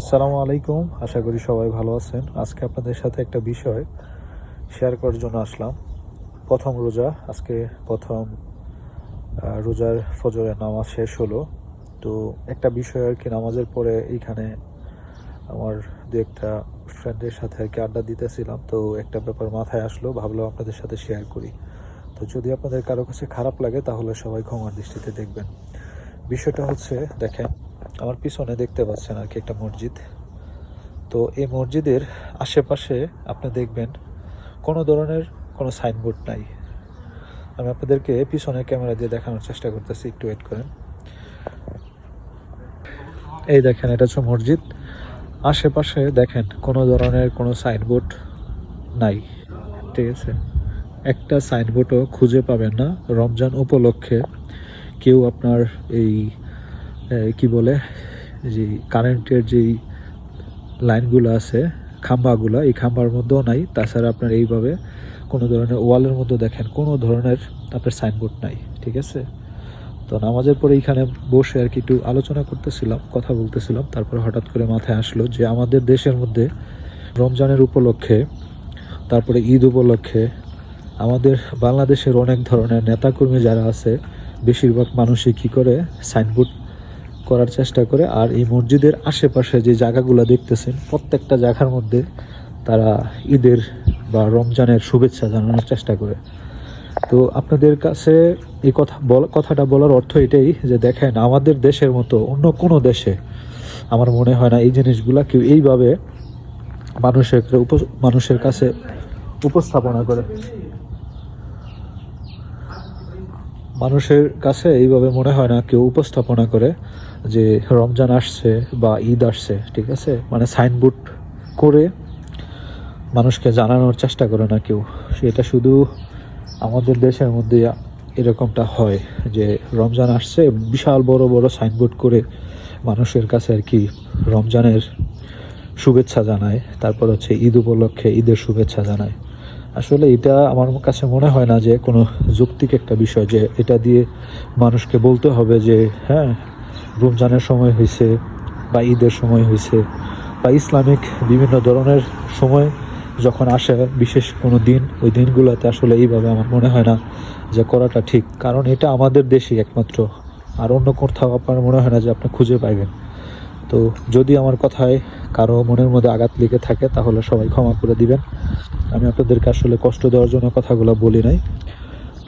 আসসালামু আলাইকুম। আশা করি সবাই ভালো আছেন। আজকে আপনাদের সাথে একটা বিষয় শেয়ার করার জন্য আসলাম। প্রথম রোজা, আজকে প্রথম রোজার ফজরের নামাজ শেষ হলো। তো একটা বিষয় আর কি, নামাজের পরে এইখানে আমার দু একটা ফ্রেন্ডের সাথে আর কি আড্ডা দিতেছিলাম। তো একটা ব্যাপার মাথায় আসলো, ভাবলাম আপনাদের সাথে শেয়ার করি। তো যদি আপনাদের কারও কাছে খারাপ লাগে, তাহলে সবাই ক্ষমার দৃষ্টিতে দেখবেন। বিষয়টা হচ্ছে, দেখেন আমার পিছনে দেখতে পাচ্ছেন আর কি একটা মসজিদ। তো এই মসজিদের আশেপাশে আপনি দেখবেন কোনো ধরনের কোনো সাইনবোর্ড নাই। আমি আপনাদেরকে পিছনে ক্যামেরা দিয়ে দেখানোর চেষ্টা করতেছি, একটু ওয়েট করেন। এই দেখেন, এটা হচ্ছে মসজিদ। আশেপাশে দেখেন কোনো ধরনের কোনো সাইনবোর্ড নাই। ঠিক আছে? একটা সাইনবোর্ডও খুঁজে পাবেন না। রমজান উপলক্ষে কেউ আপনার এই কি বলে, যে কারেন্টের যেই লাইনগুলো আছে, খাম্বাগুলো, এই খাম্বার মধ্যেও নাই। তাছাড়া আপনার এইভাবে কোনো ধরনের ওয়ালের মধ্যে দেখেন, কোনো ধরনের আপনার সাইনবোর্ড নাই, ঠিক আছে? তো নামাজের পরে এইখানে বসে আর কি একটু আলোচনা করতেছিলাম, কথা বলতেছিলাম, তারপরে হঠাৎ করে মাথায় আসলো যে আমাদের দেশের মধ্যে রমজানের উপলক্ষে, তারপরে ঈদ উপলক্ষে আমাদের বাংলাদেশের অনেক ধরনের নেতাকর্মী যারা আছে, বেশিরভাগ মানুষই কী করে সাইনবোর্ড করার চেষ্টা করে আর এই মসজিদের আশেপাশে যে জায়গাগুলো দেখতেছেন, প্রত্যেকটা জায়গার মধ্যে তারা ঈদের বা রমজানের শুভেচ্ছা জানানোর চেষ্টা করে। তো আপনাদের কাছে এই কথা কথাটা বলার অর্থ এটাই যে দেখেন, আমাদের দেশের মতো অন্য কোনো দেশে আমার মনে হয় না এই জিনিসগুলা কেউ এইভাবে মানুষের উপ- মানুষের কাছে উপস্থাপনা করে। মানুষের কাছে এইভাবে মনে হয় না কেউ উপস্থাপনা করে যে রমজান আসছে বা ঈদ আসছে, ঠিক আছে? মানে সাইনবোর্ড করে মানুষকে জানানোর চেষ্টা করে না কেউ। সেটা শুধু আমাদের দেশের মধ্যে এরকমটা হয় যে রমজান আসছে, বিশাল বড় বড় সাইনবোর্ড করে মানুষের কাছে আর কি রমজানের শুভেচ্ছা জানায়। তারপর হচ্ছে ঈদ উপলক্ষে ঈদের শুভেচ্ছা জানায়। আসলে এটা আমার কাছে মনে হয় না যে কোনো যৌক্তিক একটা বিষয় যে এটা দিয়ে মানুষকে বলতে হবে যে হ্যাঁ রমজানের সময় হয়েছে বা ঈদের সময় হয়েছে বা ইসলামিক বিভিন্ন ধরনের সময় যখন আসে, বিশেষ কোনো দিন, ওই দিনগুলোতে আসলে এইভাবে আমার মনে হয় না যে করাটা ঠিক। কারণ এটা আমাদের দেশেই একমাত্র। আর অন্য কোথাও আপনার মনে হয় না যে আপনি খুঁজে পাইবেন। তো যদি আমার কথায় কারও মনের মধ্যে আঘাত লেগে থাকে, তাহলে সবাই ক্ষমা করে দিবেন। আমি আপনাদেরকে আসলে কষ্ট দেওয়ার জন্য কথাগুলো বলি নাই।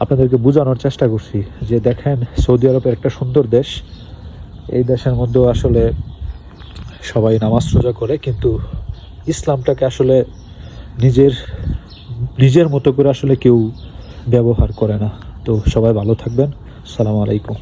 আপনাদেরকে বোঝানোর চেষ্টা করছি যে দেখেন, সৌদি আরবের একটা সুন্দর দেশ। এই দেশের মধ্যেও আসলে সবাই নামাজ রোজা করে, কিন্তু ইসলামটাকে আসলে নিজের নিজের মতো করে আসলে কেউ ব্যবহার করে না। তো সবাই ভালো থাকবেন। সালাম আলাইকুম।